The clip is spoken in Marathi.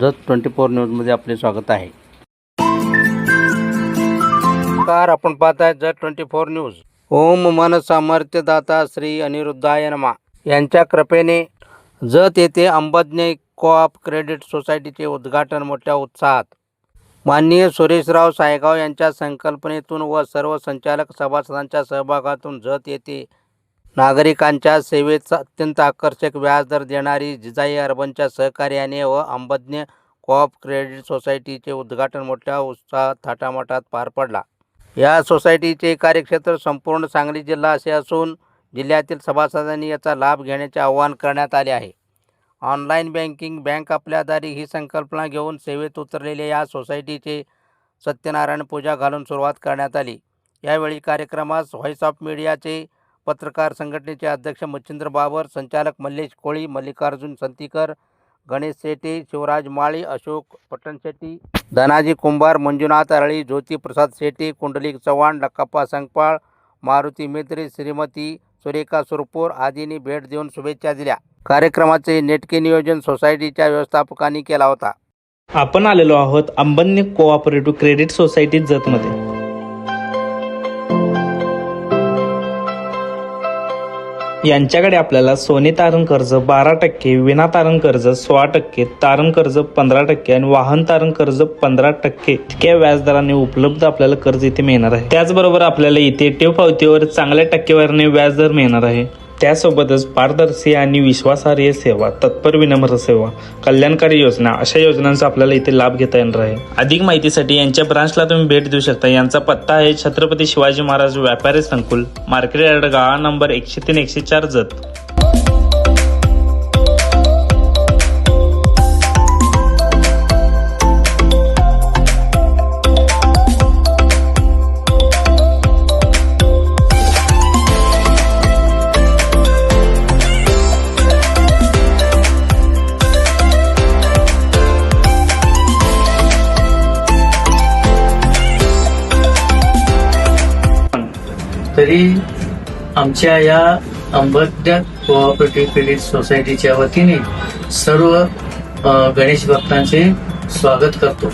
जत ट्वेंटी फोर न्यूजमध्ये आपले स्वागत आहे. नमस्कार आपण पाहत आहे जत ट्वेंटी फोर न्यूज. ओम मन सामर्थ्यदाता श्री अनिरुद्धाय नमा. यांच्या कृपेने जत येथे अंबज्ञ कोऑप क्रेडिट सोसायटीचे उद्घाटन मोठ्या उत्साहात. माननीय सुरेशराव सायगाव यांच्या संकल्पनेतून व सर्व संचालक सभासदांच्या सहभागातून जत येथे नागरिकांच्या सेवेचा अत्यंत आकर्षक व्याजदर देणारी जिजाई अर्बनच्या सहकार्याने व अंबज्ञ कॉप क्रेडिट सोसायटीचे उद्घाटन मोठ्या उत्साहात थाटामाटात पार पडला. या सोसायटीचे कार्यक्षेत्र संपूर्ण सांगली जिल्हा असे असून जिल्ह्यातील सभासदांनी याचा लाभ घेण्याचे आवाहन करण्यात आले आहे. ऑनलाईन बँकिंग बँक आपल्या दारी ही संकल्पना घेऊन सेवेत उतरलेल्या या सोसायटीचे सत्यनारायण पूजा घालून सुरुवात करण्यात आली. यावेळी कार्यक्रमास व्हॉइस ऑफ मीडियाचे पत्रकार संघटनेचे अध्यक्ष मच्छिंद्र बाबर संचालक मल्लेश कोळी मल्लिकार्जुन संतीकर गणेश शेट्टी शिवराज माळी अशोक पट्टणशेट्टी धनाजी कुंभार मंजुनाथ अरळी ज्योती प्रसाद शेट्टी कुंडलिक चव्हाण डक्काप्पा संगपाळ मारुती मेत्रे श्रीमती सुरेखा सुरपूर आदींनी भेट देऊन शुभेच्छा दिल्या. कार्यक्रमाचे नेटके नियोजन सोसायटीच्या व्यवस्थापकांनी केला होता. आपण आलेलो आहोत अंबन्य कोऑपरेटिव्ह क्रेडिट सोसायटी जतमध्ये. यांच्याकडे आपल्याला सोने तारण कर्ज बारा टक्के विना तारण कर्ज सोळा टक्के तारण कर्ज पंधरा टक्के आणि वाहन तारण कर्ज पंधरा टक्के इतक्या व्याजदराने उपलब्ध आपल्याला कर्ज इथे मिळणार आहे. त्याचबरोबर आपल्याला इथे टेव पावतीवर चांगल्या टक्केवारीने व्याजदर मिळणार आहे. त्यासोबतच पारदर्शी आणि विश्वासार्ह सेवा तत्पर विनम्र सेवा कल्याणकारी योजना अशा योजनांचा आपल्याला इथे लाभ घेता येणार आहे. अधिक माहितीसाठी यांच्या ब्रांचला तुम्ही भेट देऊ शकता. यांचा पत्ता आहे छत्रपती शिवाजी महाराज व्यापारी संकुल मार्केट यार्ड गाळा नंबर एकशे तीन एकशे चार जत. तरी आमच्या या अंबज्ञ कोऑपरेटिव्ह क्रेडिट सोसायटीच्या वतीने सर्व गणेश भक्तांचे स्वागत करतो.